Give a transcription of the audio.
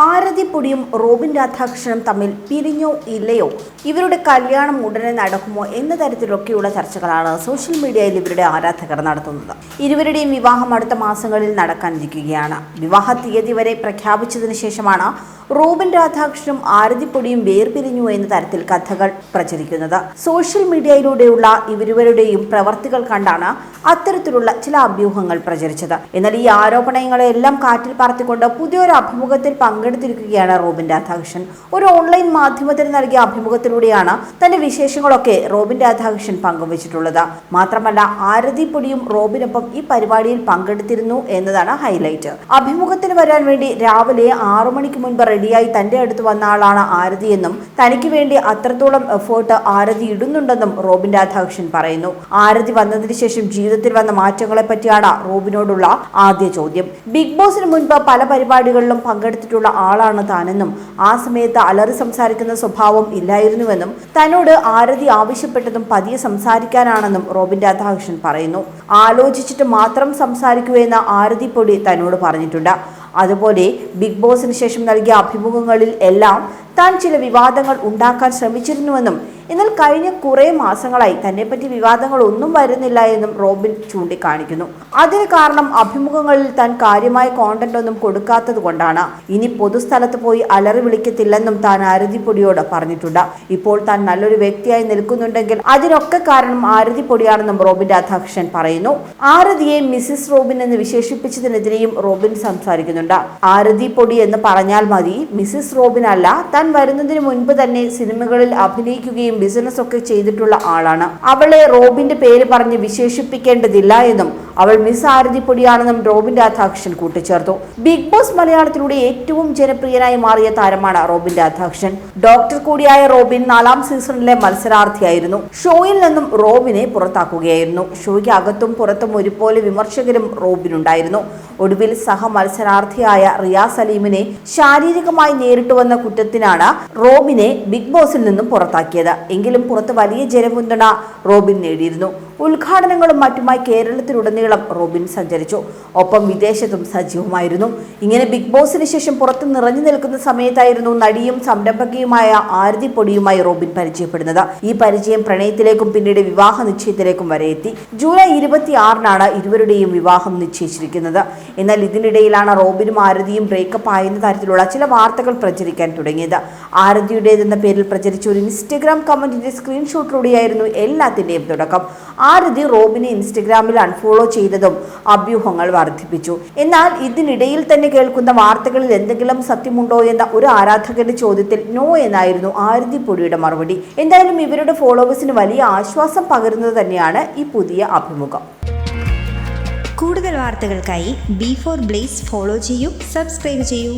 ആരതിപ്പൊടിയും Robin രാധാകൃഷ്ണനും തമ്മിൽ പിരിഞ്ഞോ ഇല്ലയോ? ഇവരുടെ കല്യാണം ഉടനെ നടക്കുമോ എന്ന തരത്തിലൊക്കെയുള്ള ചർച്ചകളാണ് സോഷ്യൽ മീഡിയയിൽ ഇവരുടെ ആരാധകർ നടത്തുന്നത്. ഇരുവരുടെയും വിവാഹം അടുത്ത മാസങ്ങളിൽ നടക്കാനിരിക്കുകയാണ്. വിവാഹ തീയതി വരെ പ്രഖ്യാപിച്ചതിന് ശേഷമാണ് റോബിൻ രാധാകൃഷ്ണനും ആരതിപ്പൊടിയും വേർപിരിഞ്ഞു എന്ന തരത്തിൽ കഥകൾ പ്രചരിക്കുന്നത്. സോഷ്യൽ മീഡിയയിലൂടെയുള്ള ഇവരുവരുടെയും പ്രവർത്തികൾ കണ്ടാണ് അത്തരത്തിലുള്ള ചില അഭ്യൂഹങ്ങൾ പ്രചരിച്ചത്. എന്നാൽ ഈ ആരോപണങ്ങളെല്ലാം കാറ്റിൽ പറത്തിക്കൊണ്ട് പുതിയൊരു അഭിമുഖത്തിൽ പങ്കെടുത്തിരിക്കുകയാണ് റോബിൻ രാധാകൃഷ്ണൻ. ഒരു ഓൺലൈൻ മാധ്യമത്തിന് നൽകിയ അഭിമുഖത്തിലൂടെയാണ് തന്റെ വിശേഷങ്ങളൊക്കെ റോബിൻ രാധാകൃഷ്ണൻ പങ്കുവച്ചിട്ടുള്ളത്. മാത്രമല്ല ആരതിപ്പൊടിയും റോബിനൊപ്പം ഈ പരിപാടിയിൽ പങ്കെടുത്തിരുന്നു എന്നതാണ് ഹൈലൈറ്റ്. അഭിമുഖത്തിന് വരാൻ വേണ്ടി രാവിലെ ആറു മണിക്ക് മുൻപ് റെഡിയായി തന്റെ അടുത്ത് വന്ന ആളാണ് ആരതി എന്നും തനിക്ക് വേണ്ടി അത്രത്തോളം എഫേർട്ട് ആരതി ഇടുന്നുണ്ടെന്നും റോബിൻ രാധാകൃഷ്ണൻ പറയുന്നു. ആരതി വന്നതിന് ശേഷം ജീവിതത്തിൽ വന്ന മാറ്റങ്ങളെ പറ്റിയാണ് റോബിനോടുള്ള ആദ്യ ചോദ്യം. ബിഗ് ബോസിന് മുൻപ് പല പരിപാടികളിലും പങ്കെടുത്തിട്ടുള്ള ആളാണ് താനെന്നും ആ സമയത്ത് അലറി സംസാരിക്കുന്ന സ്വഭാവം ഇല്ലായിരുന്നുവെന്നും തന്നോട് ആരതി ആവശ്യപ്പെട്ടതും പതിയെ സംസാരിക്കാനാണെന്നും റോബിൻ രാധാകൃഷ്ണൻ പറയുന്നു. ആലോചിച്ചിട്ട് മാത്രം സംസാരിക്കൂ ആരതി പൊടി തന്നോട് പറഞ്ഞിട്ടുണ്ട്. അതുപോലെ ബിഗ് ബോസിന് ശേഷം നൽകിയ അഭിമുഖങ്ങളിൽ എല്ലാം താൻ ചില വിവാദങ്ങൾ ഉണ്ടാക്കാൻ ശ്രമിച്ചിരുന്നുവെന്നും എന്നാൽ കഴിഞ്ഞ കുറേ മാസങ്ങളായി തന്നെ പറ്റി വിവാദങ്ങൾ ഒന്നും വരുന്നില്ല എന്നും റോബിൻ ചൂണ്ടിക്കാണിക്കുന്നു. അതിന് കാരണം അഭിമുഖങ്ങളിൽ താൻ കാര്യമായ കോണ്ടന്റ് ഒന്നും കൊടുക്കാത്തത് കൊണ്ടാണ്. ഇനി പൊതുസ്ഥലത്ത് പോയി അലറി വിളിക്കത്തില്ലെന്നും താൻ ആരതിപ്പൊടിയോട് പറഞ്ഞിട്ടുണ്ട്. ഇപ്പോൾ താൻ നല്ലൊരു വ്യക്തിയായി നിൽക്കുന്നുണ്ടെങ്കിൽ അതിനൊക്കെ കാരണം ആരതിപ്പൊടിയാണെന്നും റോബിൻ രാധാകൃഷ്ണൻ പറയുന്നു. ആരതിയെ മിസ്സിസ് റോബിൻ എന്ന് വിശേഷിപ്പിച്ചതിനെതിരെയും റോബിൻ സംസാരിക്കുന്നുണ്ട്. ആരതി പൊടി എന്ന് പറഞ്ഞാൽ മതി മിസ്സിസ് റോബിൻ അല്ല താൻ വരുന്നതിന് മുൻപ് തന്നെ സിനിമകളിൽ അഭിനയിക്കുകയും ബിസിനസ് ഒക്കെ ചെയ്തിട്ടുള്ള ആളാണ്. അവളെ റോബിന്റെ പേര് പറഞ്ഞ് വിശേഷിപ്പിക്കേണ്ടതില്ല എന്നും അവൾ മിസ് ആരതിപ്പൊടിയാണെന്നും റോബിൻ രാധാകൃഷ്ണൻ കൂട്ടിച്ചേർത്തു. ബിഗ് ബോസ് മലയാളത്തിലൂടെ ഏറ്റവും ജനപ്രിയനായി മാറിയ താരമാണ് റോബിൻ രാധാകൃഷ്ണൻ. ഡോക്ടർ കൂടിയായ റോബിൻ നാലാം സീസണിലെ മത്സരാർത്ഥിയായിരുന്നു. ഷോയിൽ നിന്നും റോബിനെ പുറത്താക്കുകയായിരുന്നു. ഷോയ്ക്ക് അകത്തും പുറത്തും ഒരുപോലെ വിമർശകരും റോബിനുണ്ടായിരുന്നു ഒടുവിൽ സഹ മത്സരാർത്ഥിയായ റിയാസ് സലീമിനെ ശാരീരികമായി നേരിട്ടു വന്ന കുറ്റത്തിനാണ് റോബിനെ ബിഗ് ബോസിൽ നിന്നും പുറത്താക്കിയത്. എങ്കിലും പുറത്ത് വലിയ ജനപിന്തുണ റോബിൻ നേടിയിരുന്നു. ഉദ്ഘാടനങ്ങളും മറ്റുമായി കേരളത്തിലുടനീളം റോബിൻ സഞ്ചരിച്ചു. ഒപ്പം വിദേശത്തും സജീവമായിരുന്നു. ഇങ്ങനെ ബിഗ് ബോസിന് ശേഷം പുറത്ത് നിറഞ്ഞു നിൽക്കുന്ന സമയത്തായിരുന്നു നടിയും സംരംഭകയുമായ ആരതി പൊടിയുമായി റോബിൻ പരിചയപ്പെടുന്നത്. ഈ പരിചയം പ്രണയത്തിലേക്കും പിന്നീട് വിവാഹ നിശ്ചയത്തിലേക്കും വരെ എത്തി. ജൂലൈ ഇരുപത്തിയാറിനാണ് ഇരുവരുടെയും വിവാഹം നിശ്ചയിച്ചിരിക്കുന്നത്. എന്നാൽ ഇതിനിടയിലാണ് റോബിനും ആരതിയും ബ്രേക്കപ്പ് ആയെന്ന തരത്തിലുള്ള ചില വാർത്തകൾ പ്രചരിക്കാൻ തുടങ്ങിയത്. ആരതിയുടേതെന്ന പേരിൽ പ്രചരിച്ച ഒരു ഇൻസ്റ്റഗ്രാം കമന്റിന്റെ സ്ക്രീൻഷോട്ടിലൂടെയായിരുന്നു എല്ലാത്തിന്റെയും തുടക്കം. ആരതി റോബിനെ ഇൻസ്റ്റഗ്രാമിൽ അൺഫോളോ ചെയ്തതും അഭ്യൂഹങ്ങൾ വർദ്ധിപ്പിച്ചു. എന്നാൽ ഇതിനിടയിൽ തന്നെ കേൾക്കുന്ന വാർത്തകളിൽ എന്തെങ്കിലും സത്യമുണ്ടോ എന്ന ഒരു ആരാധകന്റെ ചോദ്യത്തിൽ നോ എന്നായിരുന്നു ആരതി പൊടിയുടെ മറുപടി. എന്തായാലും ഇവരുടെ ഫോളോവേഴ്സിന് വലിയ ആശ്വാസം പകരുന്നത് തന്നെയാണ് ഈ പുതിയ അഭിമുഖം. കൂടുതൽ വാർത്തകൾക്കായി ബി ഫോർ ബ്ലേസ് ഫോളോ ചെയ്യൂ സബ്സ്ക്രൈബ് ചെയ്യൂ.